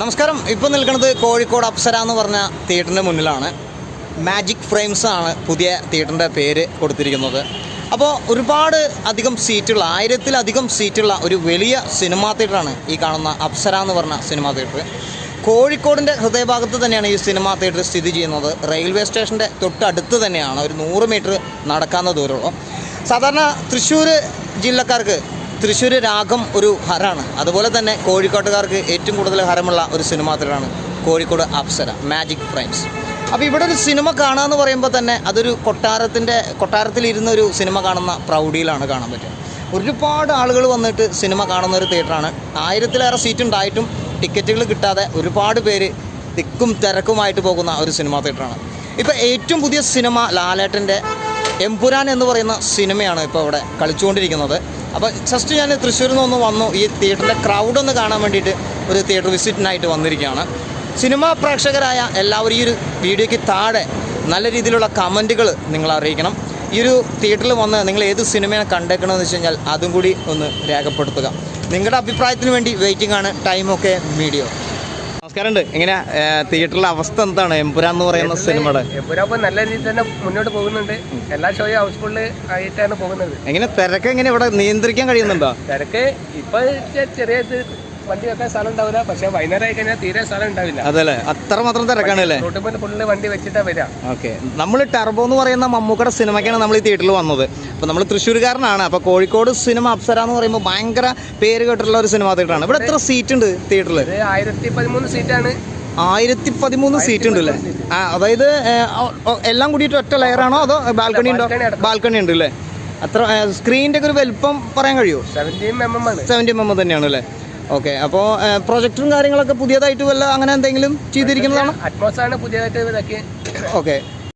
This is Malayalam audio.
നമസ്കാരം. ഇപ്പം നിൽക്കുന്നത് കോഴിക്കോട് അപ്സര എന്ന് പറഞ്ഞ തിയേറ്ററിന്റെ മുന്നിലാണ്. മാജിക് ഫ്രെയിംസ് ആണ് പുതിയ തിയേറ്ററിന്റെ പേര് കൊടുത്തിരിക്കുന്നത്. അപ്പോൾ ഒരുപാട് അധികം സീറ്റുള്ള ആയിരത്തിലധികം സീറ്റുള്ള ഒരു വലിയ സിനിമാ തിയേറ്ററാണ് ഈ കാണുന്ന അപ്സര എന്ന് പറഞ്ഞ സിനിമാ തിയേറ്റർ കോഴിക്കോടിന്റെ ഹൃദയഭാഗത്ത് തന്നെയാണ് ഈ സിനിമാ തിയേറ്റർ സ്ഥിതി ചെയ്യുന്നത്. റെയിൽവേ സ്റ്റേഷന്റെ തൊട്ടടുത്ത് തന്നെയാണ്. ഒരു നൂറ് മീറ്റർ നടക്കാവുന്ന ദൂരമുള്ളൂ. സാധാരണ തൃശ്ശൂർ ജില്ലക്കാർക്ക് തൃശ്ശൂർ രാഗം ഒരു ഹരാണ്. അതുപോലെ തന്നെ കോഴിക്കോട്ടുകാർക്ക് ഏറ്റവും കൂടുതൽ ഹരമുള്ള ഒരു സിനിമാ തിയേറ്ററാണ് കോഴിക്കോട് അപ്സര മാജിക് ഫ്രൈംസ് അപ്പോൾ ഇവിടെ ഒരു സിനിമ കാണുക എന്ന് പറയുമ്പോൾ തന്നെ അതൊരു കൊട്ടാരത്തിന്റെ കൊട്ടാരത്തിലിരുന്ന ഒരു സിനിമ കാണുന്ന പ്രൗഢിയിലാണ് കാണാൻ പറ്റുക. ഒരുപാട് ആളുകൾ വന്നിട്ട് സിനിമ കാണുന്ന ഒരു തിയേറ്ററാണ്. ആയിരത്തിലേറെ സീറ്റ് ഉണ്ടായിട്ടും ടിക്കറ്റുകൾ കിട്ടാതെ ഒരുപാട് പേര് തിക്കും തിരക്കുമായിട്ട് പോകുന്ന ഒരു സിനിമ തിയേറ്ററാണ്. ഇപ്പോൾ ഏറ്റവും പുതിയ സിനിമ ലാലേട്ടന്റെ എംപുരാൻ എന്ന് പറയുന്ന സിനിമയാണ് ഇപ്പോൾ ഇവിടെ കളിച്ചുകൊണ്ടിരിക്കുന്നത്. അപ്പോൾ ജസ്റ്റ് ഞാൻ തൃശ്ശൂരിൽ നിന്ന് വന്നു. ഈ തിയേറ്ററിന്റെ ക്രൗഡ് ഒന്ന് കാണാൻ വേണ്ടിയിട്ട് ഒരു തിയേറ്റർ വിസിറ്റിനായിട്ട് വന്നിരിക്കുകയാണ്. സിനിമാ പ്രേക്ഷകരായ എല്ലാവരും ഈ ഒരു വീഡിയോയ്ക്ക് താഴെ നല്ല രീതിയിലുള്ള കമന്റുകൾ നിങ്ങൾ അറിയിക്കണം. ഈ ഒരു തിയേറ്ററിൽ വന്ന് നിങ്ങൾ ഏത് സിനിമയാണ് കണ്ടേക്കണമെന്ന് വെച്ച് കഴിഞ്ഞാൽ അതും കൂടി ഒന്ന് രേഖപ്പെടുത്തുക. നിങ്ങളുടെ അഭിപ്രായത്തിന് വേണ്ടി വെയിറ്റിംഗ് ആണ്. ടൈമൊക്കെ മീഡിയോ നമസ്കാരമുണ്ട്. എങ്ങനെയാ തിയേറ്ററിലെ അവസ്ഥ എന്താണ്? എംപുരാൻ എന്ന് പറയുന്ന സിനിമയുടെ? ഇപ്പോൾ നല്ല രീതിയിൽ തന്നെ മുന്നോട്ട് പോകുന്നുണ്ട്. എല്ലാ ഷോയും ഹൗസ്ഫുൾ ആയിട്ടാണ് പോകുന്നത്. എങ്ങനെ തിരക്ക് എങ്ങനെ ഇവിടെ നിയന്ത്രിക്കാൻ കഴിയുന്നുണ്ടോ? തിരക്ക് ഇപ്പൊ ചെറിയ വണ്ടി വെക്കാൻ സ്ഥലം ഉണ്ടാവില്ല. പക്ഷെ വൈകുന്നേരം ആയി കഴിഞ്ഞാൽ തീരെ സ്ഥലം ഉണ്ടാവില്ല. അതല്ലേ? അത്ര മാത്രം തിരക്കാണല്ലേ റോട്ടുമ്പോൾ ഫുള്ള് വണ്ടി വെച്ചിട്ടാ വരാം ഓക്കെ. നമ്മൾ ടെർബോ എന്ന് പറയുന്ന മമ്മൂക്കയുടെ സിനിമയ്ക്കാണ് നമ്മൾ ഈ തിയേറ്ററിൽ വന്നത്. അപ്പോൾ നമ്മൾ തൃശ്ശൂർക്കാരനാണ് അപ്പോൾ കോഴിക്കോട് സിനിമ അപ്സര എന്ന് പറയുമ്പോൾ ഭയങ്കര പേര് കേട്ടിട്ടുള്ള ഒരു സിനിമ തിയേറ്ററാണ്. ഇവിടെ എത്ര സീറ്റ് ഉണ്ട് തിയേറ്ററിൽ ആയിരത്തി പതിമൂന്ന് സീറ്റാണ്. ആയിരത്തി പതിമൂന്ന് സീറ്റ് ഉണ്ട് അല്ലേ ആ അതായത് എല്ലാം കൂടിയിട്ട് ഒറ്റ ലെയറാണോ അതോ ബാൽക്കണി ഉണ്ടോ? ബാൽക്കണി ഉണ്ട് അല്ലേ അത്ര സ്ക്രീനിന്റെ ഒക്കെ ഒരു വലിപ്പം പറയാൻ കഴിയുമോ? സെവന്റി എം എം തന്നെയാണ് അല്ലേ ഓക്കെ അപ്പോൾ പ്രൊജക്ടറും കാര്യങ്ങളൊക്കെ പുതിയതായിട്ട് വല്ല അങ്ങനെ എന്തെങ്കിലും ചെയ്തിരിക്കുന്നതാണ്? അറ്റ്മോസ് ആണ് പുതിയതായിട്ട് ഓക്കെ.